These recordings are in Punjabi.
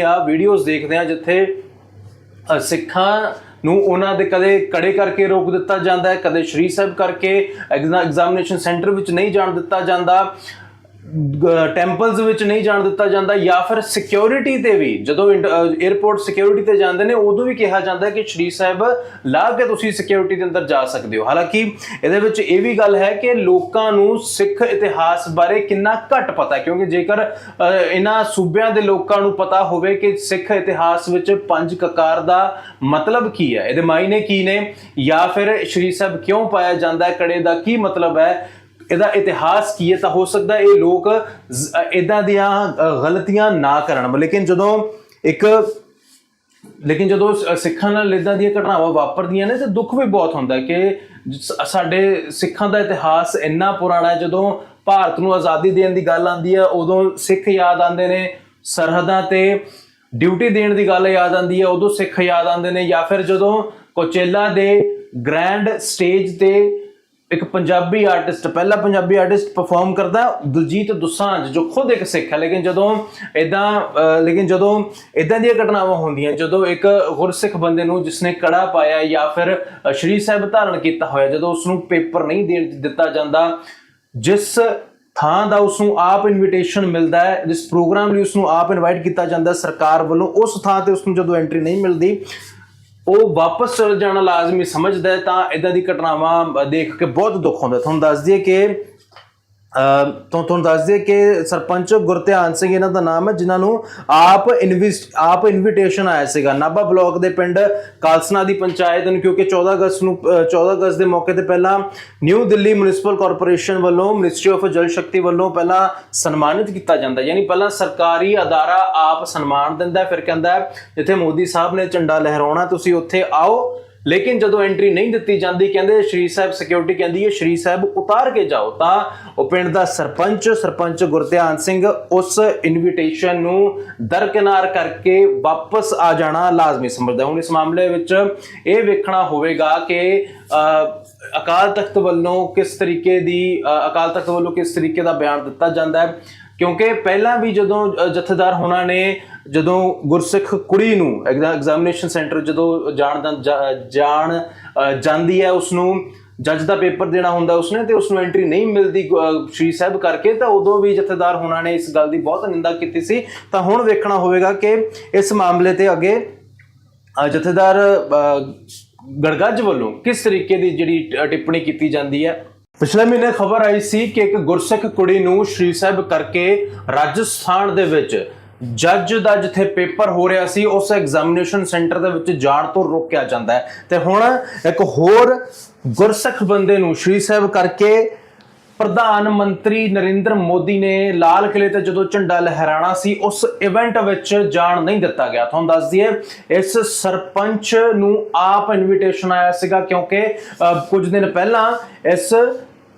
ਆ ਵੀਡੀਓਜ਼ ਦੇਖਦੇ ਆ ਜਿੱਥੇ ਸਿੱਖਾਂ ਨੂੰ ਉਹਨਾਂ ਦੇ ਕਦੇ ਕੜੇ ਕਰਕੇ ਰੋਕ ਦਿੱਤਾ ਜਾਂਦਾ ਹੈ, ਕਦੇ ਸ਼੍ਰੀ ਸਾਹਿਬ ਕਰਕੇ ਐਗਜ਼ਾਮੀਨੇਸ਼ਨ ਸੈਂਟਰ ਵਿੱਚ ਨਹੀਂ ਜਾਣ ਦਿੱਤਾ ਜਾਂਦਾ। ਟੈਂਪਲਸ ਵਿੱਚ ਨਹੀਂ ਜਾਣ ਦਿੱਤਾ ਜਾਂਦਾ ਜਾਂ ਫਿਰ ਸਿਕਿਉਰਿਟੀ ਤੇ ਵੀ, ਜਦੋਂ 에어ਪੋਰਟ ਸਿਕਿਉਰਿਟੀ ਤੇ ਜਾਂਦੇ ਨੇ, ਉਦੋਂ ਵੀ ਕਿਹਾ ਜਾਂਦਾ ਕਿ ਸ਼੍ਰੀ ਸਾਹਿਬ, ਲਾ ਕੇ ਤੁਸੀਂ ਸਿਕਿਉਰਿਟੀ ਦੇ ਅੰਦਰ ਜਾ ਸਕਦੇ ਹੋ। ਹਾਲਾਂਕਿ ਇਹਦੇ ਵਿੱਚ ਇਹ ਵੀ ਗੱਲ ਹੈ ਕਿ ਲੋਕਾਂ ਨੂੰ ਸਿੱਖ ਇਤਿਹਾਸ ਬਾਰੇ ਕਿੰਨਾ ਘੱਟ ਪਤਾ ਹੈ, ਕਿਉਂਕਿ ਜੇਕਰ ਇਹਨਾਂ ਸੂਬਿਆਂ ਦੇ ਲੋਕਾਂ ਨੂੰ ਪਤਾ ਹੋਵੇ ਕਿ ਸਿੱਖ ਇਤਿਹਾਸ ਵਿੱਚ ਪੰਜ ਕਕਾਰ ਦਾ ਮਤਲਬ ਕੀ ਹੈ, ਇਹਦੇ ਮਾਇਨੇ ਕੀ ਨੇ, ਜਾਂ ਫਿਰ ਸ਼੍ਰੀ ਸਾਹਿਬ ਕਿਉਂ ਪਾਇਆ ਜਾਂਦਾ ਹੈ, ਕੜੇ ਦਾ ਕੀ ਮਤਲਬ ਹੈ ਇਹਦਾ ਇਤਿਹਾਸ ਕੀ ਹੈ ਤਾਂ ਹੋ ਸਕਦਾ ਇਹ ਲੋਕ ਇਦਾਂ ਦੀਆਂ ਗਲਤੀਆਂ ਨਾ ਕਰਨ। ਲੇਕਿਨ ਜਦੋਂ ਇੱਕ, ਲੇਕਿਨ ਜਦੋਂ ਸ- ਸਿੱਖਾਂ ਨਾਲ ਇਦਾਂ ਦੀਆਂ ਘਟਨਾਵਾਂ ਵਾਪਰਦੀਆਂ ਨੇ, ਤੇ ਦੁੱਖ ਵੀ ਬਹੁਤ ਹੁੰਦਾ ਕਿ ਸਾਡੇ ਸਿੱਖਾਂ ਦਾ ਇਤਿਹਾਸ ਇੰਨਾ ਪੁਰਾਣਾ ਹੈ, ਜਦੋਂ ਭਾਰਤ ਨੂੰ ਆਜ਼ਾਦੀ ਦੇਣ ਦੀ ਗੱਲ ਆਉਂਦੀ ਹੈ, ਉਦੋਂ ਸਿੱਖ ਯਾਦ ਆਉਂਦੇ ਨੇ, ਸਰਹੱਦਾਂ ਤੇ ਡਿਊਟੀ ਦੇਣ ਦੀ ਗੱਲ ਯਾਦ ਆਉਂਦੀ ਹੈ, ਉਦੋਂ ਸਿੱਖ ਯਾਦ ਆਉਂਦੇ ਨੇ, ਜਾਂ ਫਿਰ ਜਦੋਂ ਕੋਚੇਲਾ ਦੇ ਗ੍ਰੈਂਡ ਸਟੇਜ ਤੇ ਇੱਕ ਪੰਜਾਬੀ ਆਰਟਿਸਟ ਪਹਿਲਾ ਪੰਜਾਬੀ ਆਰਟਿਸਟ ਪਰਫਾਰਮ ਕਰਦਾ ਦਲਜੀਤ ਦੁਸਾਂਝ, ਜੋ ਖੁਦ ਇੱਕ ਸਿੱਖ ਹੈ। ਲੇਕਿਨ ਜਦੋਂ ਇਦਾਂ ਲੇਕਿਨ ਜਦੋਂ ਇਦਾਂ ਦੀਆਂ ਘਟਨਾਵਾਂ ਹੁੰਦੀਆਂ, ਜਦੋਂ ਇੱਕ ਗੁਰਸਿੱਖ ਬੰਦੇ ਨੂੰ ਜਿਸਨੇ ਕੜਾ ਪਾਇਆ ਜਾਂ ਫਿਰ ਸ਼੍ਰੀ ਸਾਹਿਬ ਧਾਰਨ ਕੀਤਾ ਹੋਇਆ, ਜਦੋਂ ਉਸ ਨੂੰ ਪੇਪਰ ਨਹੀਂ ਦੇਣ ਦਿੱਤਾ ਜਾਂਦਾ, ਜਿਸ ਥਾਂ ਦਾ ਉਸ ਨੂੰ ਆਪ ਇਨਵੀਟੇਸ਼ਨ ਮਿਲਦਾ ਹੈ, ਜਿਸ ਪ੍ਰੋਗਰਾਮ ਲਈ ਉਸ ਨੂੰ ਆਪ ਇਨਵਾਈਟ ਕੀਤਾ ਜਾਂਦਾ, ਸਰਕਾਰ ਵੱਲੋਂ ਉਸ ਥਾਂ ਤੇ ਉਸ ਨੂੰ ਜਦੋਂ ਐਂਟਰੀ ਨਹੀਂ ਮਿਲਦੀ ਉਹ ਵਾਪਸ ਚਲ ਜਾਣਾ ਲਾਜ਼ਮੀ ਸਮਝਦਾ ਤਾਂ ਇਦਾਂ ਦੀ ਘਟਨਾਵਾਂ ਦੇਖ ਕੇ ਬਹੁਤ ਦੁੱਖ ਹੁੰਦਾ। ਤੁਹਾਨੂੰ ਦੱਸ ਦਈਏ ਕਿ ਤੋਂ ਤੁਹਾਨੂੰ ਦੱਸ ਦਈਏ ਕਿ ਸਰਪੰਚ ਗੁਰਧਿਆਨ ਸਿੰਘ ਇਹਨਾਂ ਦਾ ਨਾਮ ਹੈ ਜਿਨ੍ਹਾਂ ਨੂੰ ਆਪ ਇਨਵਿਸਟ ਆਪ ਇਨਵੀਟੇਸ਼ਨ ਆਇਆ ਸੀਗਾ ਨਾਭਾ ਬਲਾਕ ਦੇ ਪਿੰਡ ਕਾਲਸਨਾ ਦੀ ਪੰਚਾਇਤ ਨੂੰ ਕਿਉਂਕਿ 14 ਅਗਸਤ ਨੂੰ ਅ, 14 ਅਗਸਤ ਦੇ ਮੌਕੇ ਤੇ ਪਹਿਲਾਂ ਨਿਊ ਦਿੱਲੀ ਮਿਊਨਿਸਪਲ ਕਾਰਪੋਰੇਸ਼ਨ ਵੱਲੋਂ ਮਿਨਿਸਟਰੀ ਆਫ ਜਲ ਸ਼ਕਤੀ ਵੱਲੋਂ ਪਹਿਲਾਂ ਸਨਮਾਨਿਤ ਕੀਤਾ ਜਾਂਦਾ ਯਾਨੀ ਪਹਿਲਾਂ ਸਰਕਾਰੀ ਅਦਾਰਾ ਆਪ ਸਨਮਾਨ ਦਿੰਦਾ ਫਿਰ ਕਹਿੰਦਾ ਜਿੱਥੇ ਮੋਦੀ ਸਾਹਿਬ ਨੇ ਝੰਡਾ ਲਹਿਰਾਉਣਾ ਤੁਸੀਂ ਉੱਥੇ ਆਓ। ਲੇਕਿਨ ਜਦੋਂ ਐਂਟਰੀ ਨਹੀਂ ਦਿੱਤੀ ਜਾਂਦੀ, ਕਹਿੰਦੇ ਸ਼੍ਰੀ ਸਾਹਿਬ ਸਿਕਿਉਰਿਟੀ ਕਹਿੰਦੀ ਹੈ, ਸ਼੍ਰੀ ਸਾਹਿਬ ਉਤਾਰ ਕੇ ਜਾਓ, ਤਾਂ ਉਹ ਪਿੰਡ ਦਾ ਸਰਪੰਚ ਸਰਪੰਚ ਗੁਰਧਿਆਨ ਸਿੰਘ ਉਸ ਇਨਵੀਟੇਸ਼ਨ ਨੂੰ ਦਰਕਿਨਾਰ ਕਰਕੇ ਵਾਪਸ ਆ ਜਾਣਾ ਲਾਜ਼ਮੀ ਸਮਝਦਾ ਹੁਣ ਇਸ ਮਾਮਲੇ ਵਿੱਚ ਇਹ ਵੇਖਣਾ ਹੋਵੇਗਾ ਕਿ ਅਕਾਲ ਤਖਤ ਵੱਲੋਂ ਕਿਸ ਤਰੀਕੇ ਦੀ ਅਕਾਲ ਤਖਤ ਵੱਲੋਂ ਕਿਸ ਤਰੀਕੇ ਦਾ ਬਿਆਨ ਦਿੱਤਾ ਜਾਂਦਾ ਹੈ। ਕਿਉਂਕਿ ਪਹਿਲਾਂ ਵੀ ਜਦੋਂ ਜਥੇਦਾਰ ਹੋਣਾ ਨੇ, ਜਦੋਂ ਗੁਰਸਿੱਖ ਕੁੜੀ ਨੂੰ ਐਗਜ਼ਾਮੀਨੇਸ਼ਨ ਸੈਂਟਰ ਜਦੋਂ ਜਾਣ ਜਾਣ ਜਾਂਦੀ ਹੈ ਉਸ ਨੂੰ ਜੱਜ ਦਾ ਪੇਪਰ ਦੇਣਾ ਹੁੰਦਾ ਉਸਨੇ ਤੇ ਉਸ ਨੂੰ ਐਂਟਰੀ ਨਹੀਂ ਮਿਲਦੀ ਸ਼੍ਰੀ ਸਾਹਿਬ ਕਰਕੇ, ਤਾਂ ਉਦੋਂ ਵੀ ਜਥੇਦਾਰ ਹੋਣਾ ਨੇ ਇਸ ਗੱਲ ਦੀ ਬਹੁਤ ਨਿੰਦਾ ਕੀਤੀ ਸੀ। ਤਾਂ ਹੁਣ ਵੇਖਣਾ ਹੋਵੇਗਾ ਕਿ ਇਸ ਮਾਮਲੇ ਤੇ ਅੱਗੇ ਜਥੇਦਾਰ ਗੜਗੱਜ ਵੱਲੋਂ ਕਿਸ ਤਰੀਕੇ ਦੀ ਜਿਹੜੀ ਟ- ਟਿੱਪਣੀ ਕੀਤੀ ਜਾਂਦੀ ਹੈ। ਪਿਛਲੇ ਮਹੀਨੇ ਖਬਰ ਆਈ ਸੀ ਕਿ ਇੱਕ ਗੁਰਸਿੱਖ ਕੁੜੀ ਨੂੰ ਸ਼੍ਰੀ ਸਾਹਿਬ ਕਰਕੇ ਰਾਜਸਥਾਨ ਦੇ ਵਿੱਚ ਜੱਜ ਦਾ ਜਿੱਥੇ ਪੇਪਰ ਹੋ ਰਿਹਾ ਸੀ, ਉਸ ਐਗਜ਼ਾਮੀਨੇਸ਼ਨ ਸੈਂਟਰ ਦੇ ਵਿੱਚ ਜਾਣ ਤੋਂ ਰੋਕਿਆ ਜਾਂਦਾ ਹੈ। ਤੇ ਹੁਣ ਇੱਕ ਹੋਰ ਗੁਰਸਿੱਖ ਬੰਦੇ ਨੂੰ ਸ਼੍ਰੀ ਸਾਹਿਬ ਕਰਕੇ ਪ੍ਰਧਾਨ ਮੰਤਰੀ ਨਰਿੰਦਰ ਮੋਦੀ ਨੇ ਲਾਲ ਕਿਲੇ ਤੇ ਜਦੋਂ ਝੰਡਾ ਲਹਿਰਾਣਾ ਸੀ ਉਸ ਇਵੈਂਟ ਵਿੱਚ ਜਾਣ ਨਹੀਂ ਦਿੱਤਾ ਗਿਆ। ਤੁਹਾਨੂੰ ਦੱਸ ਦਈਏ ਇਸ ਸਰਪੰਚ ਨੂੰ ਆਪ ਇਨਵੀਟੇਸ਼ਨ ਆਇਆ ਸੀਗਾ ਕਿਉਂਕਿ ਅ, ਕੁਝ ਦਿਨ ਪਹਿਲਾਂ ਇਸ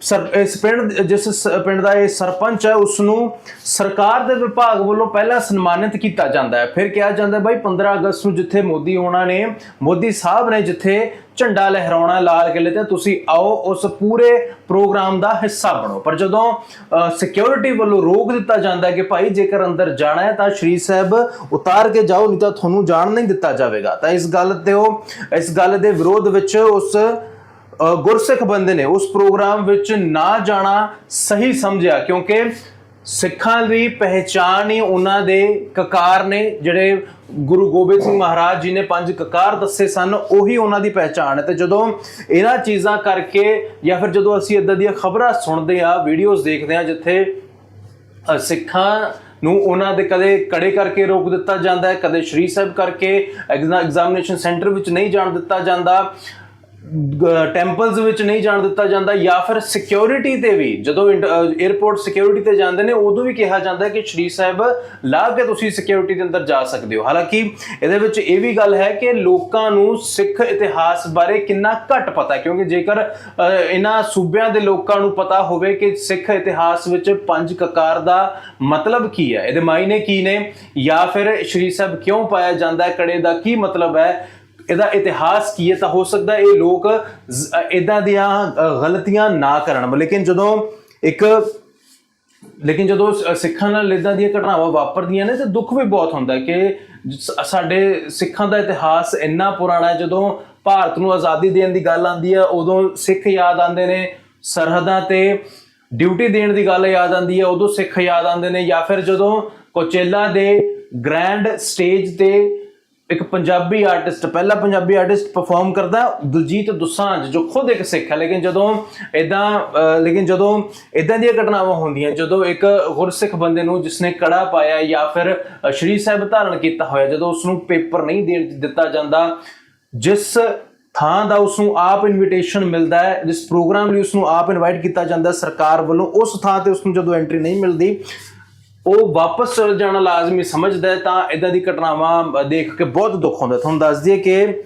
ਸਰ, ਇਸ ਪਿੰਡ ਜਿਸ ਪਿੰਡ ਦਾ ਇਹ ਸਰਪੰਚ ਹੈ ਉਸ ਨੂੰ ਸਰਕਾਰ ਦੇ ਵਿਭਾਗ ਵੱਲੋਂ ਪਹਿਲਾਂ ਸਨਮਾਨਿਤ ਕੀਤਾ ਜਾਂਦਾ ਹੈ। ਫਿਰ ਕਿਹਾ ਜਾਂਦਾ ਹੈ, ਬਾਈ 15 ਅਗਸਤ ਨੂੰ ਜਿੱਥੇ ਮੋਦੀ ਹੋਣਾ ਨੇ, ਮੋਦੀ ਸਾਹਿਬ ਨੇ ਜਿੱਥੇ ਝੰਡਾ ਲਹਿਰਾਉਣਾ ਲਾਲ ਕਿਲੇ ਤੇ, ਤੁਸੀਂ ਆਓ, ਉਸ ਪੂਰੇ ਪ੍ਰੋਗਰਾਮ ਦਾ ਹਿੱਸਾ ਬਣੋ। ਪਰ ਜਦੋਂ ਸਿਕਿਉਰਿਟੀ ਵੱਲੋਂ ਰੋਕ ਦਿੱਤਾ ਜਾਂਦਾ ਹੈ ਕਿ ਭਾਈ, ਜੇਕਰ ਅੰਦਰ ਜਾਣਾ ਹੈ, ਤਾਂ ਸ਼੍ਰੀ ਸਾਹਿਬ ਉਤਾਰ ਕੇ ਜਾਓ, ਨਹੀਂ ਤਾਂ ਤੁਹਾਨੂੰ ਜਾਣ ਨਹੀਂ ਦਿੱਤਾ ਜਾਵੇਗਾ। ਤਾਂ ਇਸ ਗੱਲ ਤੇ ਉਹ, ਇਸ ਗੱਲ ਦੇ ਵਿਰੋਧ ਵਿੱਚ ਉਸ ਗੁਰਸਿੱਖ ਬੰਦੇ ਨੇ ਉਸ ਪ੍ਰੋਗਰਾਮ ਵਿੱਚ ਨਾ ਜਾਣਾ ਸਹੀ ਸਮਝਿਆ, ਕਿਉਂਕਿ ਸਿੱਖਾਂ ਦੀ ਪਹਿਚਾਣ ਹੀ ਉਹਨਾਂ ਦੇ ਕਕਾਰ ਨੇ, ਜਿਹੜੇ ਗੁਰੂ ਗੋਬਿੰਦ ਸਿੰਘ ਮਹਾਰਾਜ ਜੀ ਨੇ ਪੰਜ ਕਕਾਰ ਦੱਸੇ ਸਨ, ਉਹੀ ਉਹਨਾਂ ਦੀ ਪਹਿਚਾਣ ਹੈ। ਤੇ ਜਦੋਂ ਇਹਨਾਂ ਚੀਜ਼ਾਂ ਕਰਕੇ ਜਾਂ ਫਿਰ ਜਦੋਂ ਅਸੀਂ ਇਦਾਂ ਦੀਆਂ ਖਬਰਾਂ ਸੁਣਦੇ ਆ ਵੀਡੀਓਜ਼ ਦੇਖਦੇ ਆ ਜਿੱਥੇ ਸਿੱਖਾਂ ਨੂੰ ਉਹਨਾਂ ਦੇ ਕਦੇ ਕੜੇ ਕਰਕੇ ਰੋਕ ਦਿੱਤਾ ਜਾਂਦਾ ਹੈ, ਕਦੇ ਸ਼੍ਰੀ ਸਾਹਿਬ ਕਰਕੇ ਐਗਜ਼ਾਮੀਨੇਸ਼ਨ ਸੈਂਟਰ ਵਿੱਚ ਨਹੀਂ ਜਾਣ ਦਿੱਤਾ ਜਾਂਦਾ ਟੈਂਪਲਸ ਵਿੱਚ ਨਹੀਂ ਜਾਣ ਦਿੱਤਾ ਜਾਂਦਾ ਜਾਂ ਫਿਰ ਸਿਕਿਉਰਿਟੀ ਤੇ ਵੀ, ਜਦੋਂ 에어ਪੋਰਟ ਸਿਕਿਉਰਿਟੀ ਤੇ ਜਾਂਦੇ ਨੇ, ਉਦੋਂ ਵੀ ਕਿਹਾ ਜਾਂਦਾ ਕਿ ਸ਼੍ਰੀ ਸਾਹਿਬ, ਲਾ ਕੇ ਤੁਸੀਂ ਸਿਕਿਉਰਿਟੀ ਦੇ ਅੰਦਰ ਜਾ ਸਕਦੇ ਹੋ। ਹਾਲਾਂਕਿ ਇਹਦੇ ਵਿੱਚ ਇਹ ਵੀ ਗੱਲ ਹੈ ਕਿ ਲੋਕਾਂ ਨੂੰ ਸਿੱਖ ਇਤਿਹਾਸ ਬਾਰੇ ਕਿੰਨਾ ਘੱਟ ਪਤਾ ਕਿਉਂਕਿ ਜੇਕਰ ਇਹਨਾਂ ਸੂਬਿਆਂ ਦੇ ਲੋਕਾਂ ਨੂੰ ਪਤਾ ਹੋਵੇ ਕਿ ਸਿੱਖ ਇਤਿਹਾਸ ਵਿੱਚ ਪੰਜ ਕਕਾਰ ਦਾ ਮਤਲਬ ਕੀ ਹੈ, ਇਹਦੇ ਮਾਇਨੇ ਕੀ ਨੇ, ਜਾਂ ਫਿਰ ਸ਼੍ਰੀ ਸਾਹਿਬ ਕਿਉਂ ਪਾਇਆ ਜਾਂਦਾ ਹੈ, ਕੜੇ ਦਾ ਕੀ ਮਤਲਬ ਹੈ ਇਹਦਾ ਇਤਿਹਾਸ ਕੀ ਹੈ ਤਾਂ ਹੋ ਸਕਦਾ ਇਹ ਲੋਕ ਇਦਾਂ ਦੀਆਂ ਗਲਤੀਆਂ ਨਾ ਕਰਨ। ਲੇਕਿਨ ਜਦੋਂ ਇੱਕ, ਲੇਕਿਨ ਜਦੋਂ ਸ- ਸਿੱਖਾਂ ਨਾਲ ਇਦਾਂ ਦੀਆਂ ਘਟਨਾਵਾਂ ਵਾਪਰਦੀਆਂ ਨੇ ਤੇ ਦੁੱਖ ਵੀ ਬਹੁਤ ਹੁੰਦਾ ਕਿ ਸਾਡੇ ਸਿੱਖਾਂ ਦਾ ਇਤਿਹਾਸ ਇੰਨਾ ਪੁਰਾਣਾ ਹੈ, ਜਦੋਂ ਭਾਰਤ ਨੂੰ ਆਜ਼ਾਦੀ ਦੇਣ ਦੀ ਗੱਲ ਆਉਂਦੀ ਹੈ, ਉਦੋਂ ਸਿੱਖ ਯਾਦ ਆਉਂਦੇ ਨੇ, ਸਰਹੱਦਾਂ ਤੇ ਡਿਊਟੀ ਦੇਣ ਦੀ ਗੱਲ ਯਾਦ ਆਉਂਦੀ ਹੈ, ਉਦੋਂ ਸਿੱਖ ਯਾਦ ਆਉਂਦੇ ਨੇ ਜਾਂ ਫਿਰ ਜਦੋਂ ਕੋਚੇਲਾ ਦੇ ਗ੍ਰੈਂਡ ਸਟੇਜ ਤੇ ਇੱਕ ਪੰਜਾਬੀ ਆਰਟਿਸਟ ਪਹਿਲਾ ਪੰਜਾਬੀ ਆਰਟਿਸਟ ਪਰਫਾਰਮ ਕਰਦਾ ਦਲਜੀਤ ਦੁਸਾਂਝ, ਜੋ ਖੁਦ ਇੱਕ ਸਿੱਖ ਹੈ। ਲੇਕਿਨ ਜਦੋਂ ਇਦਾਂ ਲੇਕਿਨ ਜਦੋਂ ਇਦਾਂ ਦੀਆਂ ਘਟਨਾਵਾਂ ਹੁੰਦੀਆਂ, ਜਦੋਂ ਇੱਕ ਗੁਰਸਿੱਖ ਬੰਦੇ ਨੂੰ ਜਿਸਨੇ ਕੜਾ ਪਾਇਆ ਜਾਂ ਫਿਰ ਸ਼੍ਰੀ ਸਾਹਿਬ ਧਾਰਨ ਕੀਤਾ ਹੋਇਆ, ਜਦੋਂ ਉਸ ਨੂੰ ਪੇਪਰ ਨਹੀਂ ਦੇਣ ਦਿੱਤਾ ਜਾਂਦਾ, ਜਿਸ ਥਾਂ ਦਾ ਉਸ ਨੂੰ ਆਪ ਇਨਵੀਟੇਸ਼ਨ ਮਿਲਦਾ ਹੈ, ਜਿਸ ਪ੍ਰੋਗਰਾਮ ਲਈ ਉਸ ਨੂੰ ਆਪ ਇਨਵਾਈਟ ਕੀਤਾ ਜਾਂਦਾ, ਸਰਕਾਰ ਵੱਲੋਂ ਉਸ ਥਾਂ ਤੇ ਉਸ ਨੂੰ ਜਦੋਂ ਐਂਟਰੀ ਨਹੀਂ ਮਿਲਦੀ ਉਹ ਵਾਪਸ ਚਲ ਜਾਣਾ ਲਾਜ਼ਮੀ ਸਮਝਦਾ ਤਾਂ ਇਦਾਂ ਦੀ ਘਟਨਾਵਾਂ ਦੇਖ ਕੇ ਬਹੁਤ ਦੁੱਖ ਹੁੰਦਾ। ਤੁਹਾਨੂੰ ਦੱਸ ਦਈਏ ਕਿ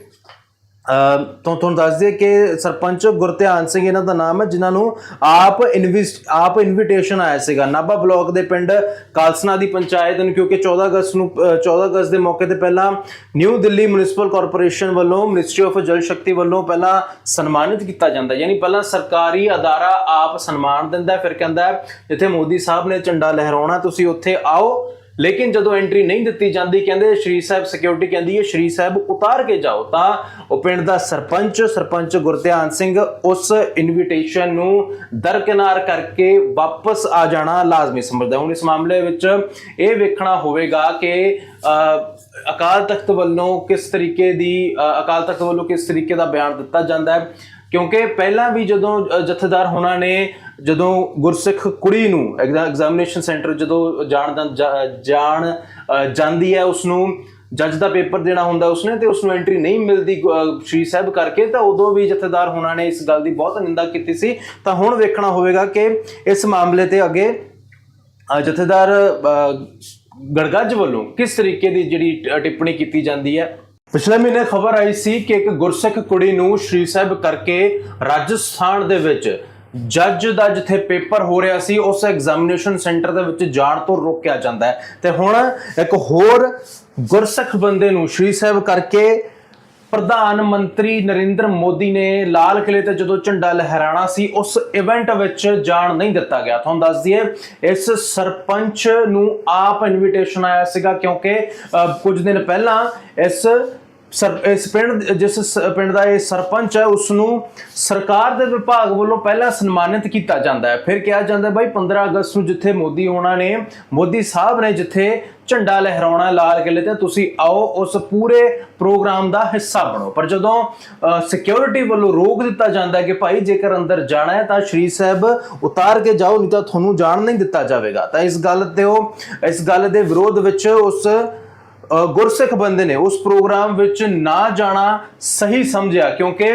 ਤੁਹਾਨੂੰ ਦੱਸ ਦਈਏ ਕਿ ਸਰਪੰਚ ਗੁਰਧਿਆਨ ਸਿੰਘ ਇਹਨਾਂ ਦਾ ਨਾਮ ਹੈ ਜਿਨ੍ਹਾਂ ਨੂੰ ਆਪ ਇਨਵਿਸਟ ਆਪ ਇਨਵੀਟੇਸ਼ਨ ਆਇਆ ਸੀਗਾ। ਨਾਭਾ ਬਲਾਕ ਦੇ ਪਿੰਡ ਕਾਲਸਨਾ ਦੀ ਪੰਚਾਇਤ ਨੂੰ ਕਿਉਂਕਿ 14 ਅਗਸਤ ਨੂੰ ਅ, 14 ਅਗਸਤ ਦੇ ਮੌਕੇ ਤੇ ਪਹਿਲਾਂ ਨਿਊ ਦਿੱਲੀ ਮਿਊਨਿਸਪਲ ਕਾਰਪੋਰੇਸ਼ਨ ਵੱਲੋਂ ਮਿਨਿਸਟਰੀ ਆਫ ਜਲ ਸ਼ਕਤੀ ਵੱਲੋਂ ਪਹਿਲਾਂ ਸਨਮਾਨਿਤ ਕੀਤਾ ਜਾਂਦਾ ਯਾਨੀ ਪਹਿਲਾਂ ਸਰਕਾਰੀ ਅਦਾਰਾ ਆਪ ਸਨਮਾਨ ਦਿੰਦਾ ਫਿਰ ਕਹਿੰਦਾ ਜਿੱਥੇ ਮੋਦੀ ਸਾਹਿਬ ਨੇ ਝੰਡਾ ਲਹਿਰਾਉਣਾ ਤੁਸੀਂ ਉੱਥੇ ਆਓ। ਲੇਕਿਨ ਜਦੋਂ ਐਂਟਰੀ ਨਹੀਂ ਦਿੱਤੀ ਜਾਂਦੀ, ਕਹਿੰਦੇ ਸ਼੍ਰੀ ਸਾਹਿਬ ਸਿਕਿਉਰਿਟੀ ਕਹਿੰਦੀ ਹੈ, ਸ਼੍ਰੀ ਸਾਹਿਬ ਉਤਾਰ ਕੇ ਜਾਓ, ਤਾਂ ਉਹ ਪਿੰਡ ਦਾ ਸਰਪੰਚ ਸਰਪੰਚ ਗੁਰਧਿਆਨ ਸਿੰਘ ਉਸ ਇਨਵੀਟੇਸ਼ਨ ਨੂੰ ਦਰਕਿਨਾਰ ਕਰਕੇ ਵਾਪਸ ਆ ਜਾਣਾ ਲਾਜ਼ਮੀ ਸਮਝਦਾ ਹੁਣ ਇਸ ਮਾਮਲੇ ਵਿੱਚ ਇਹ ਵੇਖਣਾ ਹੋਵੇਗਾ ਕਿ ਅਕਾਲ ਤਖਤ ਵੱਲੋਂ ਕਿਸ ਤਰੀਕੇ ਦੀ ਅਕਾਲ ਤਖਤ ਵੱਲੋਂ ਕਿਸ ਤਰੀਕੇ ਦਾ ਬਿਆਨ ਦਿੱਤਾ ਜਾਂਦਾ ਹੈ। ਕਿਉਂਕਿ ਪਹਿਲਾਂ ਵੀ ਜਦੋਂ ਜਥੇਦਾਰ ਹੋਣਾ ਨੇ ਜਦੋਂ ਗੁਰਸਿੱਖ ਕੁੜੀ ਨੂੰ ਐਗਜ਼ਾਮੀਨੇਸ਼ਨ ਸੈਂਟਰ ਜਦੋਂ ਜਾਣ ਦਾ ਜਾਣ ਜਾਂਦੀ ਹੈ ਉਸ ਨੂੰ ਜੱਜ ਦਾ ਪੇਪਰ ਦੇਣਾ ਹੁੰਦਾ ਉਸਨੇ ਤੇ ਉਸ ਨੂੰ ਐਂਟਰੀ ਨਹੀਂ ਮਿਲਦੀ ਸ਼੍ਰੀ ਸਾਹਿਬ ਕਰਕੇ, ਤਾਂ ਉਦੋਂ ਵੀ ਜਥੇਦਾਰ ਹੋਣਾ ਨੇ ਇਸ ਗੱਲ ਦੀ ਬਹੁਤ ਨਿੰਦਾ ਕੀਤੀ ਸੀ। ਤਾਂ ਹੁਣ ਵੇਖਣਾ ਹੋਵੇਗਾ ਕਿ ਇਸ ਮਾਮਲੇ ਤੇ ਅੱਗੇ ਜਥੇਦਾਰ ਗੜਗੱਜ ਵੱਲੋਂ ਕਿਸ ਤਰੀਕੇ ਦੀ ਜਿਹੜੀ ਟਿੱਪਣੀ ਕੀਤੀ ਜਾਂਦੀ ਹੈ। ਪਿਛਲੇ ਮਹੀਨੇ ਖਬਰ ਆਈ ਸੀ ਕਿ ਇੱਕ ਗੁਰਸਿੱਖ ਕੁੜੀ ਨੂੰ ਸ਼੍ਰੀ ਸਾਹਿਬ ਕਰਕੇ ਰਾਜਸਥਾਨ ਦੇ ਵਿੱਚ ਜੱਜ ਦਾ ਜਿੱਥੇ ਪੇਪਰ ਹੋ ਰਿਹਾ ਸੀ, ਉਸ ਐਗਜ਼ਾਮੀਨੇਸ਼ਨ ਸੈਂਟਰ ਦੇ ਵਿੱਚ ਜਾਣ ਤੋਂ ਰੋਕਿਆ ਜਾਂਦਾ ਹੈ। ਤੇ ਹੁਣ ਇੱਕ ਹੋਰ ਗੁਰਸਿੱਖ ਬੰਦੇ ਨੂੰ ਸ਼੍ਰੀ ਸਾਹਿਬ ਕਰਕੇ ਪ੍ਰਧਾਨ ਮੰਤਰੀ ਨਰਿੰਦਰ ਮੋਦੀ ਨੇ ਲਾਲ ਕਿਲੇ ਤੇ ਜਦੋਂ ਝੰਡਾ ਲਹਿਰਾਣਾ ਸੀ ਉਸ ਇਵੈਂਟ ਵਿੱਚ ਜਾਣ ਨਹੀਂ ਦਿੱਤਾ ਗਿਆ। ਤੁਹਾਨੂੰ ਦੱਸ ਦਈਏ ਇਸ ਸਰਪੰਚ ਨੂੰ ਆਪ ਇਨਵੀਟੇਸ਼ਨ ਆਇਆ ਸੀਗਾ ਕਿਉਂਕਿ ਅ, ਕੁਝ ਦਿਨ ਪਹਿਲਾਂ ਇਸ ਸਰ, ਇਸ ਪਿੰਡ ਜਿਸ ਪਿੰਡ ਦਾ ਇਹ ਸਰਪੰਚ ਹੈ ਉਸ ਨੂੰ ਸਰਕਾਰ ਦੇ ਵਿਭਾਗ ਵੱਲੋਂ ਪਹਿਲਾਂ ਸਨਮਾਨਿਤ ਕੀਤਾ ਜਾਂਦਾ ਹੈ। ਫਿਰ ਕਿਹਾ ਜਾਂਦਾ ਬਾਈ 15 ਅਗਸਤ ਨੂੰ ਜਿੱਥੇ ਮੋਦੀ ਹੋਣਾ ਨੇ, ਮੋਦੀ ਸਾਹਿਬ ਨੇ ਜਿੱਥੇ ਝੰਡਾ ਲਹਿਰਾਉਣਾ ਲਾਲ ਕਿਲੇ ਤੇ, ਤੁਸੀਂ ਆਓ, ਉਸ ਪੂਰੇ ਪ੍ਰੋਗਰਾਮ ਦਾ ਹਿੱਸਾ ਬਣੋ। ਪਰ ਜਦੋਂ ਸਿਕਿਉਰਿਟੀ ਵੱਲੋਂ ਰੋਕ ਦਿੱਤਾ ਜਾਂਦਾ ਕਿ ਭਾਈ, ਜੇਕਰ ਅੰਦਰ ਜਾਣਾ ਹੈ, ਤਾਂ ਸ਼੍ਰੀ ਸਾਹਿਬ ਉਤਾਰ ਕੇ ਜਾਓ, ਨਹੀਂ ਤਾਂ ਤੁਹਾਨੂੰ ਜਾਣ ਨਹੀਂ ਦਿੱਤਾ ਜਾਵੇਗਾ। ਤਾਂ ਇਸ ਗੱਲ ਤੇ ਉਹ, ਇਸ ਗੱਲ ਦੇ ਵਿਰੋਧ ਵਿੱਚ ਉਸ ਗੁਰਸਿੱਖ ਬੰਦੇ ਨੇ ਉਸ ਪ੍ਰੋਗਰਾਮ ਵਿੱਚ ਨਾ ਜਾਣਾ ਸਹੀ ਸਮਝਿਆ, ਕਿਉਂਕਿ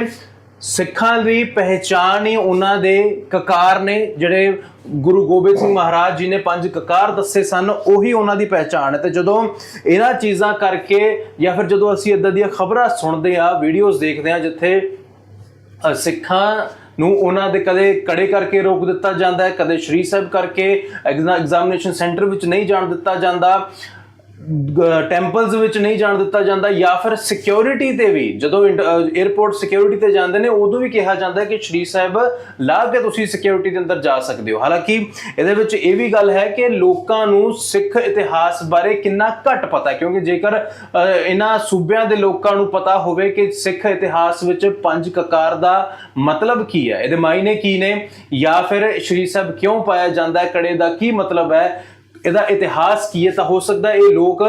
ਸਿੱਖਾਂ ਦੀ ਪਹਿਚਾਣ ਹੀ ਉਹਨਾਂ ਦੇ ਕਕਾਰ ਨੇ, ਜਿਹੜੇ ਗੁਰੂ ਗੋਬਿੰਦ ਸਿੰਘ ਮਹਾਰਾਜ ਜੀ ਨੇ ਪੰਜ ਕਕਾਰ ਦੱਸੇ ਸਨ, ਉਹੀ ਉਹਨਾਂ ਦੀ ਪਹਿਚਾਣ ਹੈ। ਤੇ ਜਦੋਂ ਇਹਨਾਂ ਚੀਜ਼ਾਂ ਕਰਕੇ ਜਾਂ ਫਿਰ ਜਦੋਂ ਅਸੀਂ ਇਦਾਂ ਦੀਆਂ ਖਬਰਾਂ ਸੁਣਦੇ ਆ ਵੀਡੀਓਜ਼ ਦੇਖਦੇ ਆ ਜਿੱਥੇ ਸਿੱਖਾਂ ਨੂੰ ਉਹਨਾਂ ਦੇ ਕਦੇ ਕੜੇ ਕਰਕੇ ਰੋਕ ਦਿੱਤਾ ਜਾਂਦਾ ਹੈ, ਕਦੇ ਸ਼੍ਰੀ ਸਾਹਿਬ ਕਰਕੇ ਐਗਜ਼ਾਮੀਨੇਸ਼ਨ ਸੈਂਟਰ ਵਿੱਚ ਨਹੀਂ ਜਾਣ ਦਿੱਤਾ ਜਾਂਦਾ ਟੈਂਪਲਸ ਵਿੱਚ ਨਹੀਂ ਜਾਣ ਦਿੱਤਾ ਜਾਂਦਾ ਜਾਂ ਫਿਰ ਸਿਕਿਉਰਿਟੀ ਤੇ ਵੀ, ਜਦੋਂ 에어ਪੋਰਟ ਸਿਕਿਉਰਿਟੀ ਤੇ ਜਾਂਦੇ ਨੇ, ਉਦੋਂ ਵੀ ਕਿਹਾ ਜਾਂਦਾ ਕਿ ਸ਼੍ਰੀ ਸਾਹਿਬ, ਲਾ ਕੇ ਤੁਸੀਂ ਸਿਕਿਉਰਿਟੀ ਦੇ ਅੰਦਰ ਜਾ ਸਕਦੇ ਹੋ। ਹਾਲਾਂਕਿ, ਇਹਦੇ ਵਿੱਚ ਇਹ ਵੀ ਗੱਲ ਹੈ ਕਿ ਲੋਕਾਂ ਨੂੰ ਸਿੱਖ ਇਤਿਹਾਸ ਬਾਰੇ ਕਿੰਨਾ ਘੱਟ ਪਤਾ ਹੈ, ਕਿਉਂਕਿ ਜੇਕਰ ਇਹਨਾਂ ਸੂਬਿਆਂ ਦੇ ਲੋਕਾਂ ਨੂੰ ਪਤਾ ਹੋਵੇ ਕਿ ਸਿੱਖ ਇਤਿਹਾਸ ਵਿੱਚ ਪੰਜ ਕਕਾਰ ਦਾ ਮਤਲਬ ਕੀ ਹੈ, ਇਹਦੇ ਮਾਇਨੇ ਕੀ ਨੇ, ਜਾਂ ਫਿਰ ਸ਼੍ਰੀ ਸਾਹਿਬ ਕਿਉਂ ਪਾਇਆ ਜਾਂਦਾ ਹੈ, ਕੜੇ ਦਾ ਕੀ ਮਤਲਬ ਹੈ ਇਹਦਾ ਇਤਿਹਾਸ ਕੀ ਹੈ ਤਾਂ ਹੋ ਸਕਦਾ ਇਹ ਲੋਕ